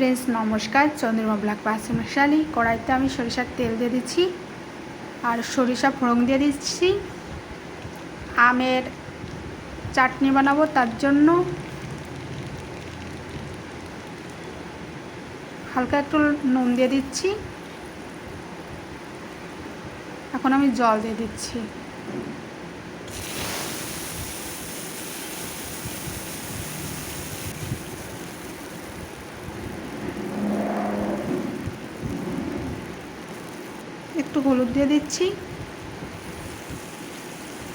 Friends নমস্কার। চন্দ্রমা black পাঁচমিশালি কড়াইতে আমি সরিষার তেল দিয়ে দিচ্ছি, আর সরিষা ফোড়ন দিয়ে দিচ্ছি। আমের চাটনি বানাবো, তার জন্য হালকা একটু নুন দিয়ে দিচ্ছি। এখন আমি জল দিয়ে দিচ্ছি। একটু হলুদ দিয়ে দিচ্ছি।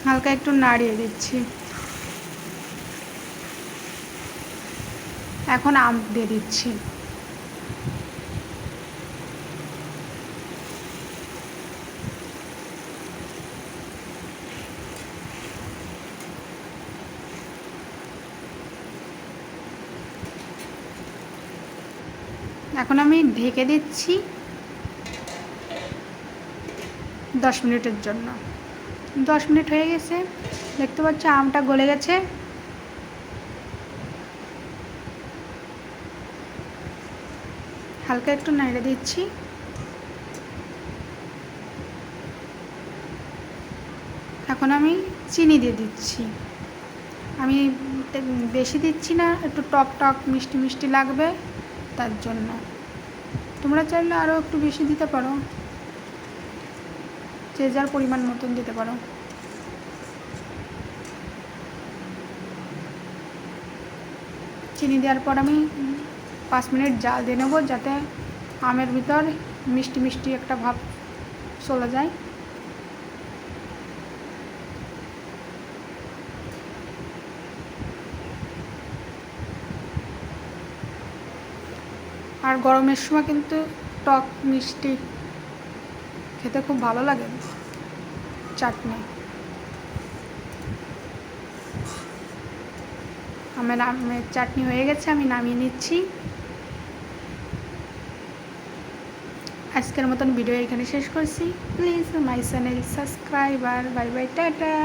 হালকা একটু নাড়িয়ে দিচ্ছি। এখন আম দিয়ে দিচ্ছি। এখন আমি ঢেকে দিচ্ছি। দশ মিনিটের জন্য। দশ মিনিট হয়ে গেছে। দেখতে পাচ্ছ আমটা গলে গেছে। হালকা একটু নাড়ে দিচ্ছি। এখন আমি চিনি দিয়ে দিচ্ছি। আমি বেশি দিচ্ছি না, একটু টক টক, মিষ্টি মিষ্টি লাগবে তার জন্য। তোমরা চাইলে আরও একটু বেশি দিতে পারো। যে যার পরিমাণ মতন দিতে পারো। চিনি দেওয়ার পর আমি পাঁচ মিনিট জাল দিয়ে নেব যাতে আমের ভিতর মিষ্টি মিষ্টি একটা ভাব চলে যায়। আর গরমের সময় কিন্তু টক মিষ্টি খেতে খুব ভালো লাগে। চাটনি। আমার আমের চাটনি হয়ে গেছে, আমি নামিয়ে নিচ্ছি। আজকের মতন ভিডিও এখানে শেষ করছি। Please my channel subscriber bye bye tata.